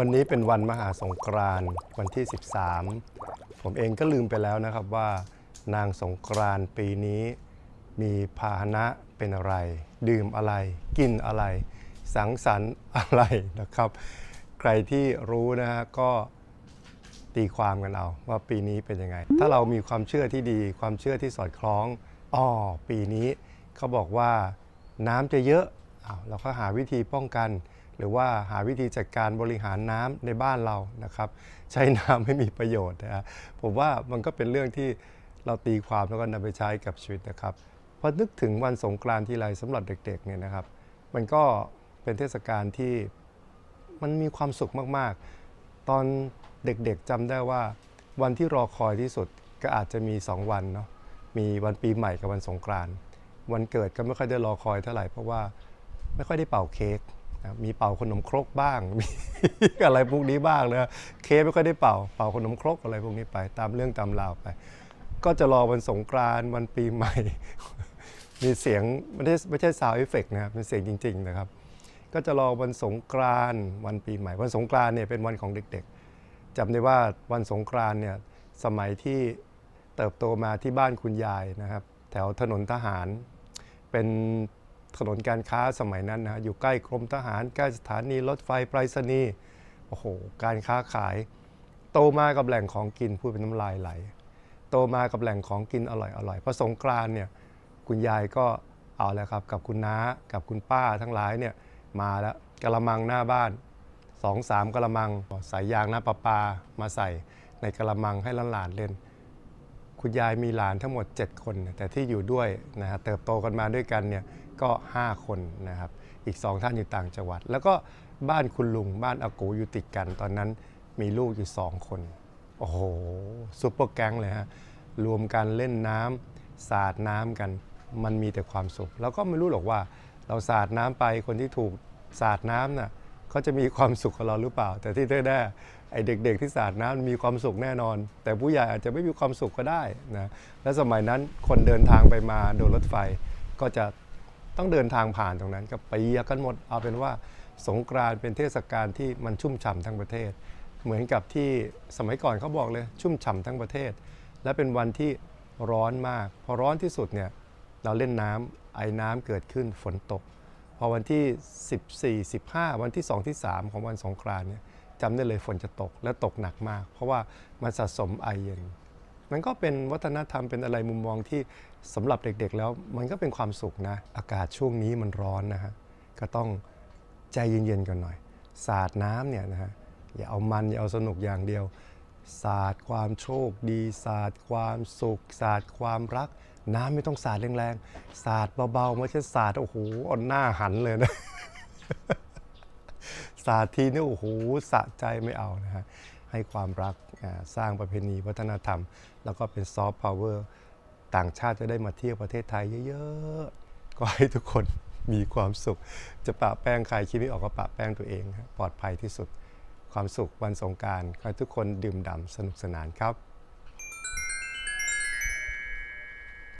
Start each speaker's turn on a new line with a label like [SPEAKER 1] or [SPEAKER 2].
[SPEAKER 1] วันนี้เป็นวันมหาสงกรานต์วันที่ 13 ผมเองก็ลืมไปแล้วนะครับว่านางสงกรานต์ปีนี้ มีพาหนะเป็นอะไร ดื่มอะไร กินอะไร สังสรรค์อะไรนะครับ ใครที่รู้นะฮะก็ตีความกันเอาว่าปีนี้เป็นยังไง ถ้าเรามีความเชื่อที่ดี ความเชื่อที่สอดคล้องอ๋อปีนี้เขาบอกว่าน้ำจะเยอะอ้าวเราก็หาวิธีป้องกัน หรือว่าหาวิธีจัดการบริหารน้ำในบ้านเรานะครับ ใช้น้ำให้มีประโยชน์นะฮะผมว่ามันก็เป็นเรื่องที่เราตีความแล้วก็นำไปใช้กับชีวิตนะครับพอนึกถึงวันสงกรานต์ทีไรสำหรับเด็กๆเนี่ยนะครับ มันก็เป็นเทศกาลที่มันมีความสุขมากๆ ตอนเด็กๆจำได้ว่าวันที่รอคอยที่สุดก็อาจจะมี 2 วันเนาะมีวันปีใหม่กับวันสงกรานต์วันเกิดก็ไม่ค่อยได้รอคอยเท่าไหร่เพราะว่าไม่ค่อยได้เป่าเค้ก มีเป่าขนมครกบ้าง มีอะไรพวกนี้บ้างนะเคไม่ค่อยได้เป่า เป่าขนมครกอะไรพวกนี้ไป ตามเรื่องตามราวไป ก็จะรอวันสงกรานต์วันปีใหม่ มีเสียงไม่ได้ไม่ใช่ซาวเอฟเฟกนะครับเป็นเสียงจริง ๆ นะครับ ก็จะรอวันสงกรานต์วันปีใหม่ วันสงกรานต์เนี่ยเป็นวันของเด็กๆจำได้ว่าวันสงกรานต์เนี่ยสมัยที่เติบโตมาที่บ้านคุณยายนะครับ แถวถนนทหารเป็น ถนนการค้าสมัยนั้นนะฮะอยู่ใกล้กรมทหารใกล้สถานีรถไฟไปรษณีย์โอ้โหการค้าขาย โตมากับแหล่งของกินพูดเป็นน้ำลายไหล โตมากับแหล่งของกินอร่อยอร่อยๆพอสงกรานเนี่ยคุณยายก็เอาแล้วครับกับคุณน้ากับคุณป้าทั้งหลายเนี่ยมาแล้วกระมังหน้าบ้านสองสามกระมังใส่ยางหน้ำประปามาใส่ในกระมังให้หลานๆเล่น คุณยายมีหลานทั้งหมด 7 คน แต่ที่อยู่ด้วยนะฮะเติบโตกันมาด้วยกันเนี่ย ก็ 5 คนนะครับ อีก 2 ท่านอยู่ต่างจังหวัด แล้วก็บ้านคุณลุงบ้านอากูอยู่ติดกัน ตอนนั้นมีลูกอยู่ 2 คน โอ้โหซุปเปอร์แก๊งเลยฮะ รวมกันเล่นน้ำสาดน้ำกัน มันมีแต่ความสุข แล้วก็ไม่รู้หรอกว่าเราสาดน้ำไปคนที่ถูกสาดน้ำน่ะเขาจะมีความสุขกับเราหรือเปล่า แต่ที่แน่ๆไอ้เด็กๆที่สาดน้ำมีความสุขแน่นอน แต่ผู้ใหญ่อาจจะไม่มีความสุขก็ได้นะและสมัยนั้นคนเดินทางไปมาโดยรถไฟก็จะ ต้องเดินทางผ่านตรงนั้นก็เปียกกันหมดเอาเป็นว่าสงกรานต์เป็นเทศกาลที่มันชุ่มฉ่ำทั้งประเทศ เหมือนกับที่สมัยก่อนเขาบอกเลยชุ่มฉ่ำทั้งประเทศ และเป็นวันที่ร้อนมาก พอร้อนที่สุดเนี่ยเราเล่นน้ำไอ้น้ำเกิดขึ้นฝนตก พอวันที่ 14 15 วันที่ 2 ที่ 3 ของวันสงกรานต์เนี่ยจำได้เลยฝนจะตกและตกหนักมาก เพราะว่ามันสะสมไอเย็น มันก็เป็นวัฒนธรรมเป็นอะไรมุมมองที่สำหรับเด็กๆ แล้วมันก็เป็นความสุขนะ อากาศช่วงนี้มันร้อนนะฮะก็ต้องใจเย็นๆกันหน่อย สาดน้ำเนี่ยนะฮะอย่าเอามันอย่าเอาสนุกอย่างเดียวศาสตร์ความโชคดีศาสตร์ความสุขศาสตร์ความรัก น้ำไม่ต้องสาดแรงๆศาสตร์เบาๆไม่ใช่ศาสตร์โอ้โหอ่อนหน้าหันเลยนะศาสตร์ทีนี่โอ้โหสะใจไม่เอานะฮะ ให้ความรักสร้างประเพณีวัฒนธรรม แล้วก็เป็นซอฟต์พาวเวอร์ต่างชาติจะได้มาเที่ยวประเทศไทยเยอะๆ ก็ให้ทุกคนมีความสุข จะปะแป้งใครคิดไม่ออกก็ปะแป้งตัวเองปลอดภัยที่สุดความสุขวันสงการขอให้ทุกคนดื่มด่ำสนุกสนานครับ